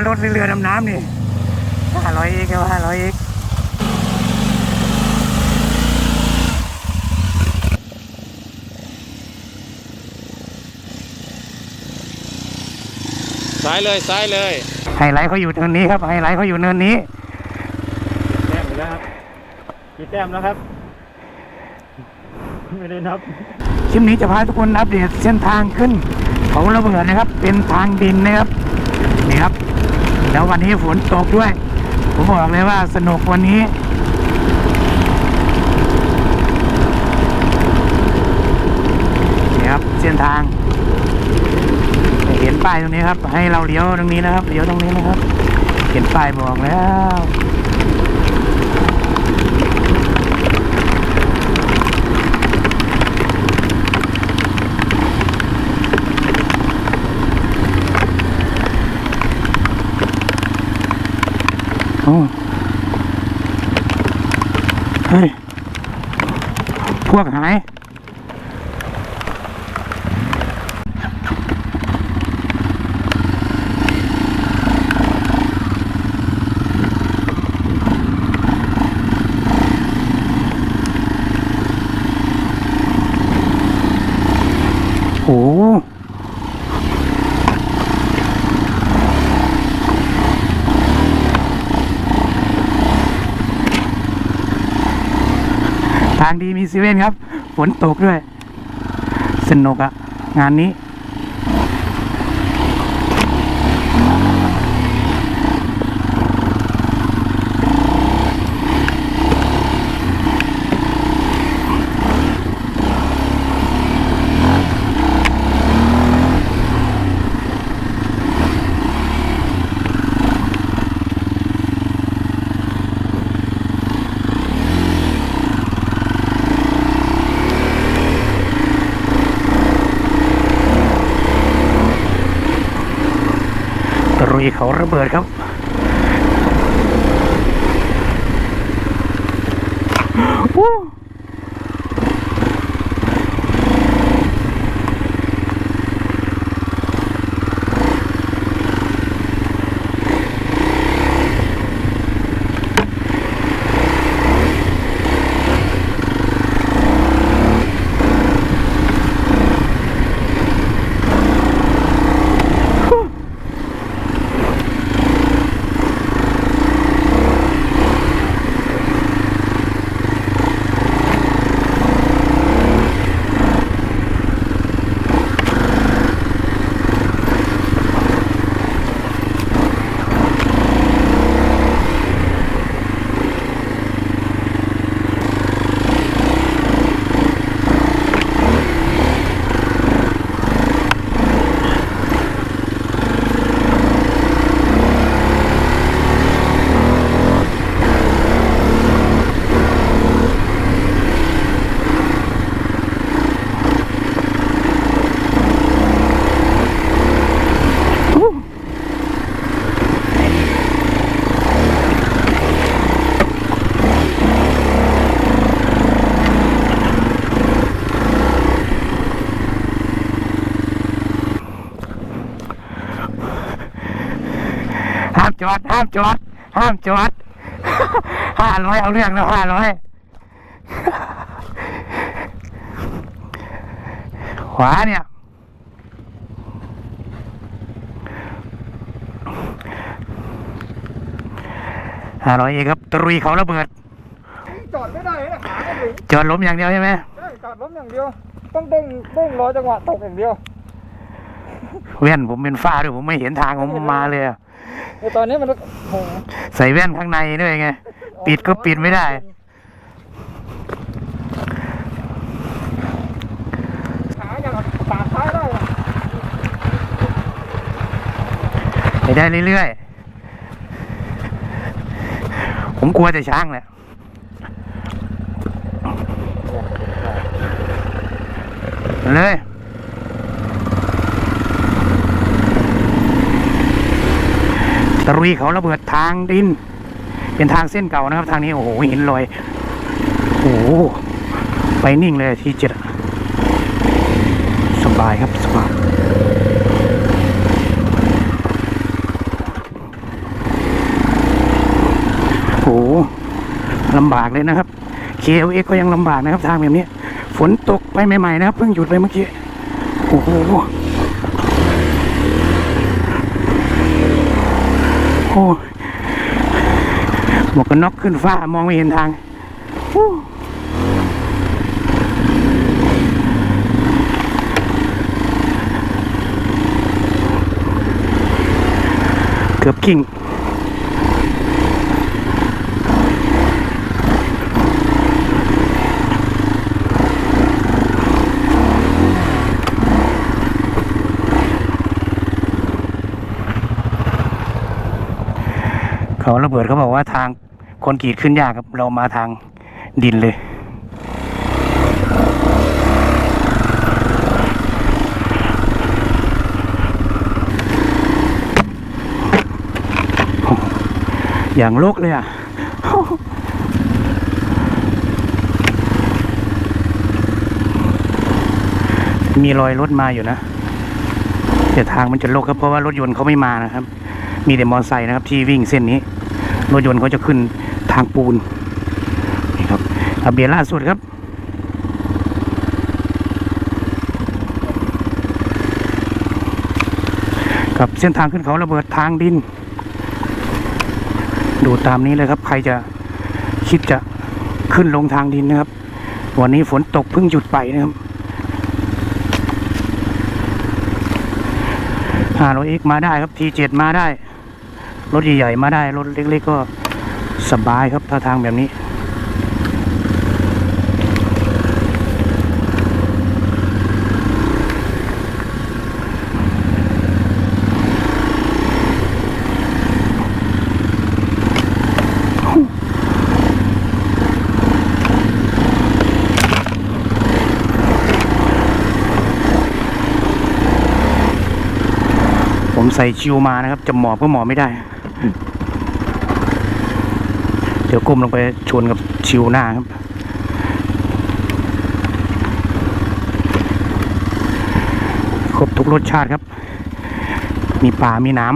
มันลดเรือดำน้ำนี่ห้าร้อยเอกครับห้าร้อยเอกซ้ายเลยซ้ายเลยไฮไลท์เขาอยู่เนินนี้ครับไฮไลท์เขาอยู่เนินนี้แต้มอีกแล้วครับกี่แต้มแล้วครับ ไม่ได้นับคลิปนี้จะพาทุกคนอัปเดตเส้นทางขึ้นเขาระเบิดนะครับ เป็นทางดินนะครับนี่ครับ แล้ววันนี้ฝนตกด้วย ผมบอกเลยว่าสนุกวันนี้ นี่ครับเส้นทาง เห็นป้ายตรงนี้ครับ ให้เราเลี้ยวตรงนี้นะครับ เลี้ยวตรงนี้นะครับ เห็นป้ายบอกแล้ว โอ้เฮ้ย พวกหาย โอ้โหทางดีมีซีเว่นครับ ฝนตกด้วย สนุกอะงานนี้ เขาระเบิดครับ จอดห้ามจอดห้ามจอดห้าร้อยเอาเรื่องแล้วห้าร้อยขวาเนี่ยห้าร้อยเองครับตรุยเขาระเบิด จอดไม่ได้นะขาไม่ถึงจอดล้มอย่างเดียวใช่ไหมใช่จอดล้มอย่างเดียว ต้องเด้งเด้งรอจังหวะตกอย่างเดียวแว่นผมเป็นฝ้าด้วยผมไม่เห็นทางผมมาเลยอะใน ตอนนี้มันโหใส่แว่นข้างในด้วยไง ปิดก็ปิดไม่ได้ ขาอย่างปากท้ายได้อะไปได้เรื่อยๆ ผมกลัวแต่ช้างแหละ เลย ตะลุยเขาระเบิดทางดิน เป็นทางเส้นเก่านะครับ ทางนี้โอ้โหหินลอยโอ้ไปนิ่งเลยทีเจ็ดสบายครับสบายโอ้ลำบากเลยนะครับเ KLX ก็ยังลำบากนะครับ ทางแบบนี้ ฝนตกไปใหม่ๆนะครับ เพิ่งหยุดเลเมื่อกี้ โอ้ โอ้หมวกกันน็อกขึ้นฟ้ามองไม่เห็นทางเกือบกิ่ง เขาระเบิดเขาบอกว่าทางคนกรีตขึ้นยากครับ เรามาทางดินเลย อย่างโลกเลยอะมีรอยรถมาอยู่นะ แต่ทางมันจะโลกครับเพราะว่ารถยนต์เขาไม่มานะครับ มีแต่มอเตอร์ไซค์นะครับที่วิ่งเส้นนี้ รถยนต์เขาจะขึ้นทางปูนนี่ครับอัปเดตล่าสุดครับกับเส้นทางขึ้นเขาระเบิดทางดิน ดูตามนี้เลยครับ ใครจะคิดจะขึ้นลงทางดินนะครับ วันนี้ฝนตกเพิ่งหยุดไปนะครับห้ารถเอ็กมาได้ครับทีเจ็ดมาได้ รถใหญ่ๆมาได้รถเล็กๆก็สบายครับถ้าทางแบบนี้ ผมใส่ชิวมานะครับจะหมอบก็หมอบไม่ได้ เดี๋ยวก้มลงไปชนกับชิวหน้าครับ ครบทุกรสชาติครับ มีป่ามีน้ำ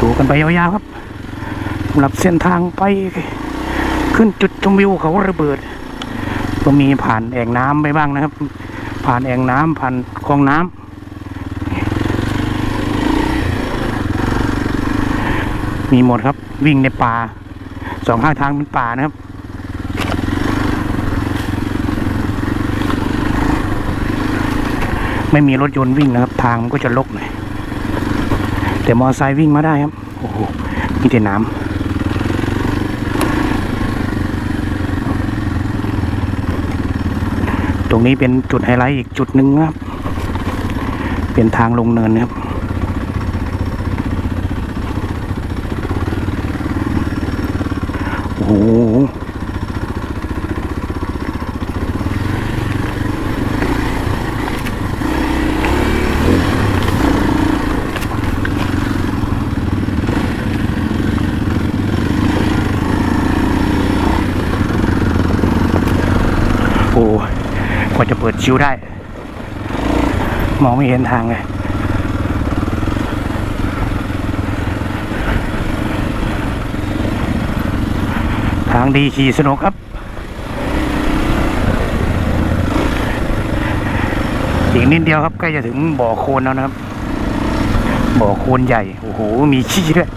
ดูกันไปยาวๆครับสำหรับเส้นทางไปขึ้นจุดชมวิวเขาระเบิด ก็มีผ่านแอ่งน้ำไปบ้างนะครับ ผ่านแอ่งน้ำผ่านคลองน้ำมีหมดครับ วิ่งในป่าสองข้างทางเป็นป่านะครับไม่มีรถยนต์วิ่งนะครับ ทางมันก็จะลกหน่อยแต่มอเตอร์ไซค์วิ่งมาได้ครับ โอ้โหมีแต่น้ำ รงนี้เป็นจุดไฮไลท์อีกจุดหนึ่งครับ เป็นทางลงเนินครับโอ้โหโอ้ กว่าจะเปิดชิวได้ มองไม่เห็นทางเลยทางดีขี่สนุกครับอีกนิดเดียวครับใกล้จะถึงบ่อโคลนแล้วนะครับ บ่อโคลนใหญ่ โอ้โห มีขี้ด้วย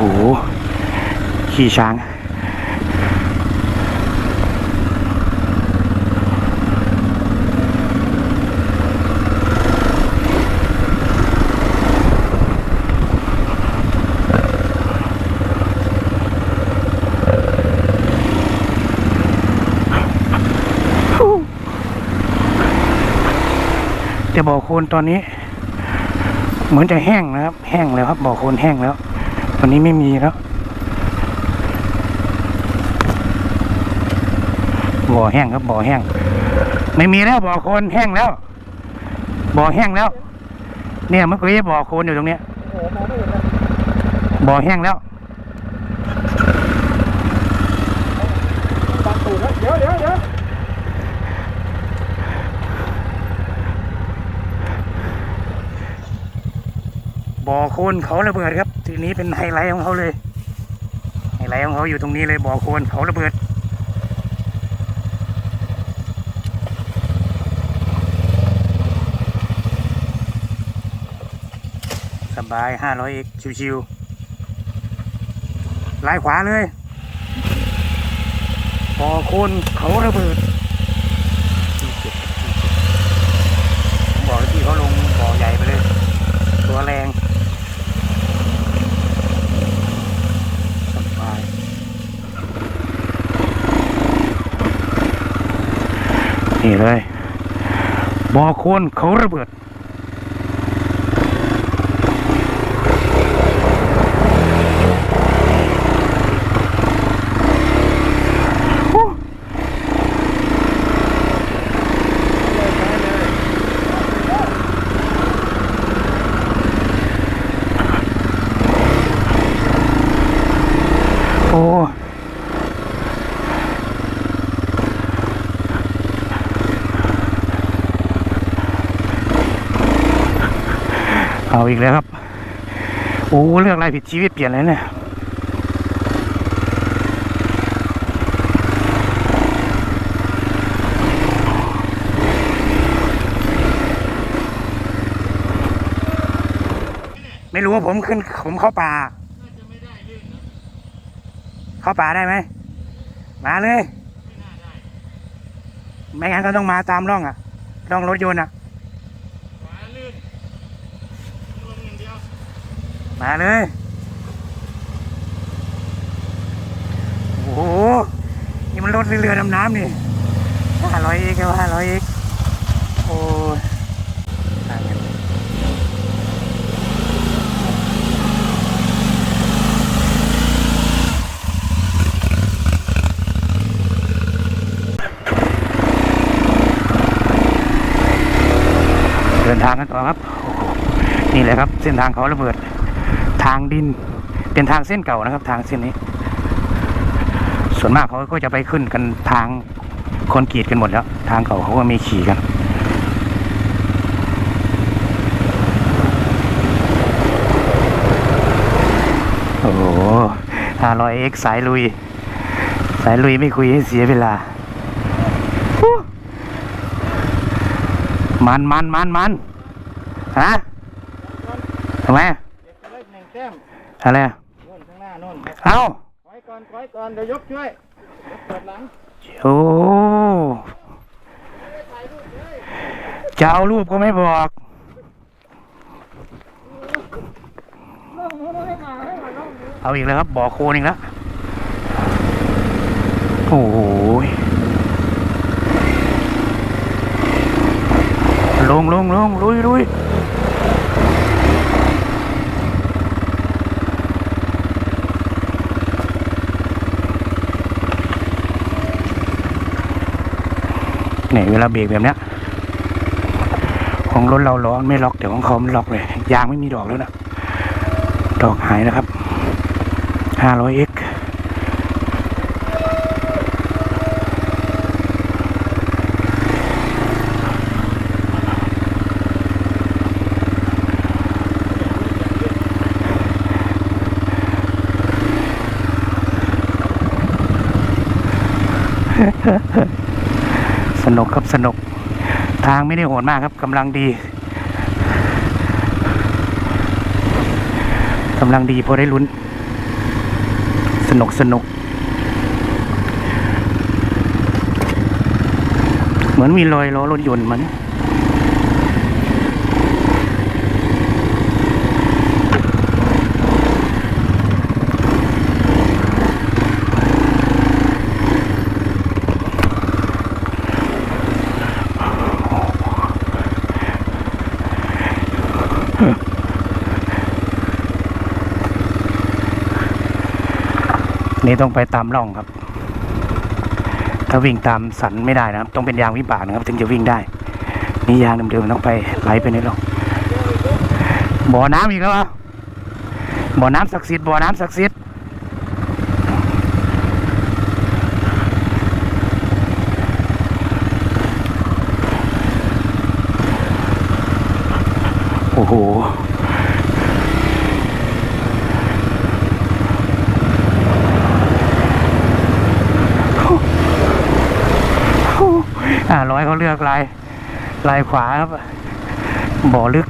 หขี่ช้างแต่บ่อโคลนตอนนี้ เหมือนจะแห้งนะครับ แห้งแล้วครับบ่อโคลนแห้งแล้ว วันนี้ไม่มีแล้วบ่อแห้งครับบ่อแห้ง ไม่มีแล้วบ่อโคลนแห้งแล้ว บ่อแห้งแล้ว เนี่ยเมื่อกี้บ่อโคลนอยู่ตรงเนี้ยบ่อแห้งแล้วเดี๋ยวเดี๋ยวเดี๋ยวบ่อโคลนเขาระเบิดครับ ทีนี้เป็นไฮไลท์ของเขาเลย ไฮไลท์ของเขาอยู่ตรงนี้เลยบ่อโคลนเขาระเบิดสบายห้าร้อยเอกชิวๆไล่ขวาเลยบ่อโคลนเขาระเบิดผมบอกให้พี่เขาลงบ่อใหญ่ไปเลย ตัวแรง สบาย นี่เลยบ่อโคนเขาระเบิด โอ้ เอีกแล้วครับ โอ้เรื่องอะไรผิดชีวิตเปลี่ยนเลยเนี่ยไม่รู้ว่าผมขึ้นผมเข้าป่าเข้าป่าได้ไหมมาเลย ไม่งั้นก็ต้องมาตามร่องอะร่องรถยนต์อะ มาเลย โอ้โห นี่มันรถเรือดำน้ำนี่ห้าร้อยเอกแล้วห้าร้อยเอกโอ้ยตายแล้วเดินทางกันต่อครับ นี่แหละครับ เส้นทางเขาระเบิด ทางดิน เป็นทางเส้นเก่านะครับ ทางเส้นนี้ ส่วนมากเขาก็จะไปขึ้นกันทางคอนกรีตกันหมดแล้ว ทางเก่าเขาก็มีขี่กันโอ้โหห้าร้อยเอ็กสายลุย สายลุยไม่คุยให้เสียเวลา มันมันมันมันฮะทำไม ต้มอะไรอะโน่นข้างหน้าโน่นเอ้าถอยก่อนถอยก่อนเดี๋ยวยกช่วยยกเปิดหลังโอ้จะเอารูปก็ไม่บอกล่องนู้นให้มาให้มาล่องนู้นเอาอีกแล้วครับบ่อโคลนอีกแล้วโอ้โหลงลงลงลุยลุย เนี่ยเวลาเบรกแบบเนี้ย ของรถเราล้อไม่ล็อกเดี๋ยวของเขามันล็อกเลย ยางไม่มีดอกแล้วนะ ดอกหายนะครับ 500x ส นุกครับสนุก ทางไม่ได้โหดมากครับกำลังดีกำลังดีพอได้ลุ้น สนุกสนุก เหมือนมีรอยล้อรถยนต์มัน นี้ต้องไปตามร่องครับ ถ้าวิ่งตามสันไม่ได้นะครับ ต้องเป็นยางวิบากนะครับ ถึงจะวิ่งได้ นี่ยางเดิมๆต้องไปไหลไปในร่อง บ่อน้ำอีกแล้วบ่อน้ำศักดิ์สิทธิ์บ่อน้ำศักดิ์สิทธิ์โอ้โห อ่าร้อยเขาเลือกลายลายขวาครับ บ่อลึก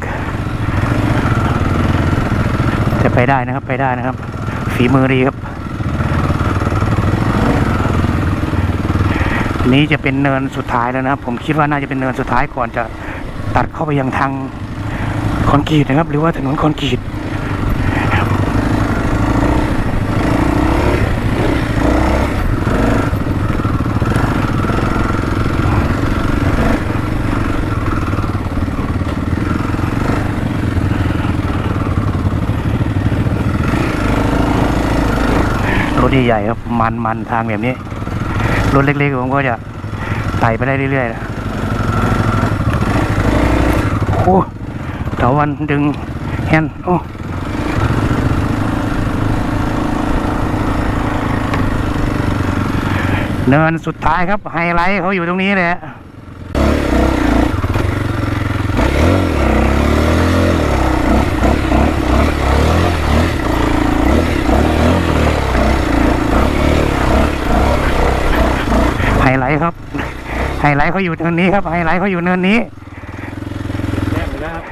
จะไปได้นะครับไปได้นะครับ ฝีมือดีครับ นี้จะเป็นเนินสุดท้ายแล้วนะครับ ผมคิดว่าน่าจะเป็นเนินสุดท้ายก่อนจะตัดเข้าไปยังทางคอนกรีตนะครับ หรือว่าถนนคอนกรีต รถใหญ่ครับมันมันทางแบบนี้รถเล็กๆผมก็จะไต่ไปได้เรื่อยๆนะโอ้เถาวันดึงแฮนด์โอ้เนินสุดท้ายครับไฮไลท์เขาอยู่ตรงนี้เลยฮะ ไฮไลท์ครับ ไฮไลท์เขาอยู่เนินนี้ครับ ไฮไลท์เขาอยู่เนินนี้แต้มอีกแล้วครับ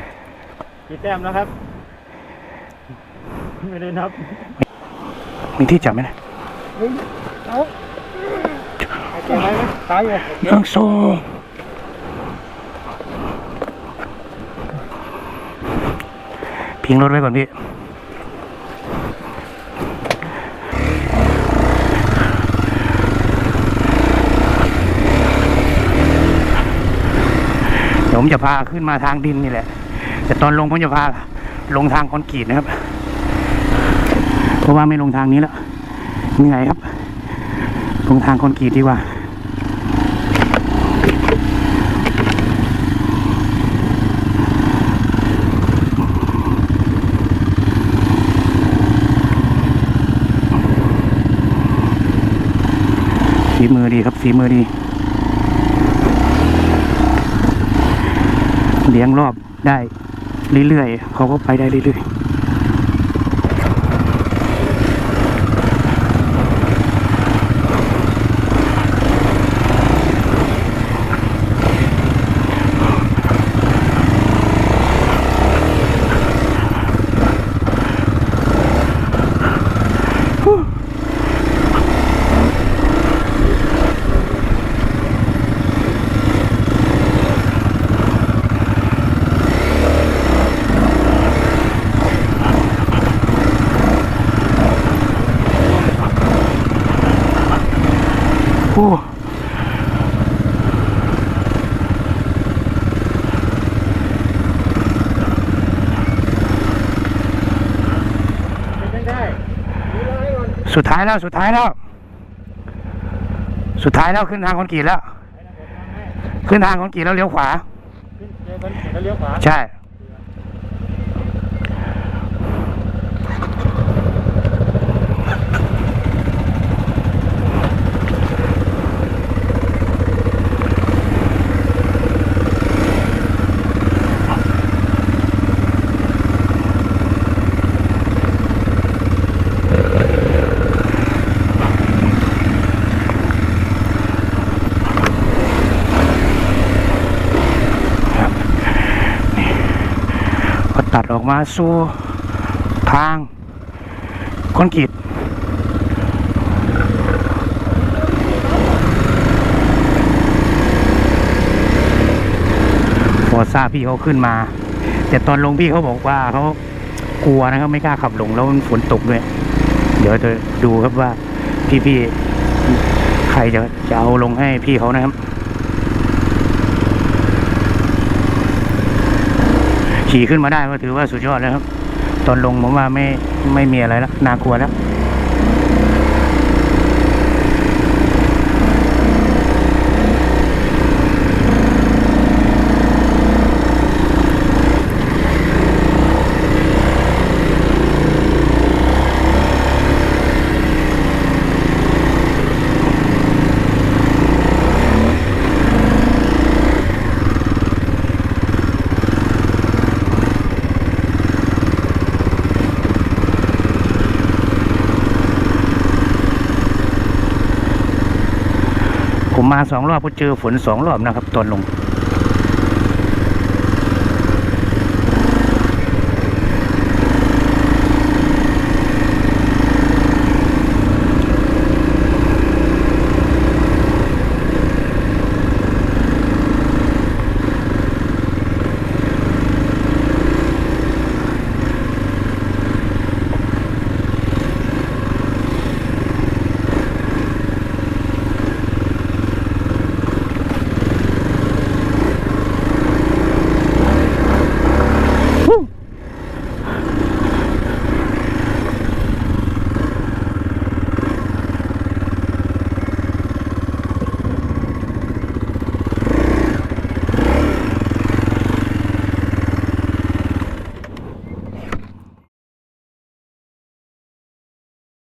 กี่แต้มแล้วครับ ไม่ได้นับ มีที่จับไหมนะเอาเก็บไว้ไหมตายอยู่ยังโซพิงรถไว้ก่อนพี่ เดี๋ยว ผมจะพาขึ้นมาทางดินนี่แหละ แต่ตอนลงผมจะพาลงทางคอนกรีตนะครับ เพราะว่าไม่ลงทางนี้แล้วเหนื่อยครับ ลงทางคอนกรีตดีกว่าฝีมือดีครับฝีมือดี เลี้ยงรอบได้เรื่อยๆเขาก็ไปได้เรื่อยๆายแล้วสุดท้ายแล้ว สุดท้ายแล้วขึ้นทางคอนกรีตแล้ว ขึ้นทางคอนกรีตแล้วเลี้ยวขวา ขึ้นเจอกันแล้วเลี้ยวขวา ใช่ มาสู่ทางคอนกรีตพอทราบพี่เขาขึ้นมา แต่ตอนลงพี่เขาบอกว่าเขากลัวนะครับไม่กล้าขับลงแล้วมันฝนตกด้วย เดี๋ยวจะดูครับว่าพี่ๆใครจะจะเอาลงให้พี่เขานะครับ ขี่ขึ้นมาได้ก็ถือว่าสุดยอดแล้วครับ ตอนลงผมว่าไม่ไม่มีอะไรแล้วน่ากลัวแล้ว ผ มาสองรอบก็เจอฝนสองรอบนะครับ ตอนลง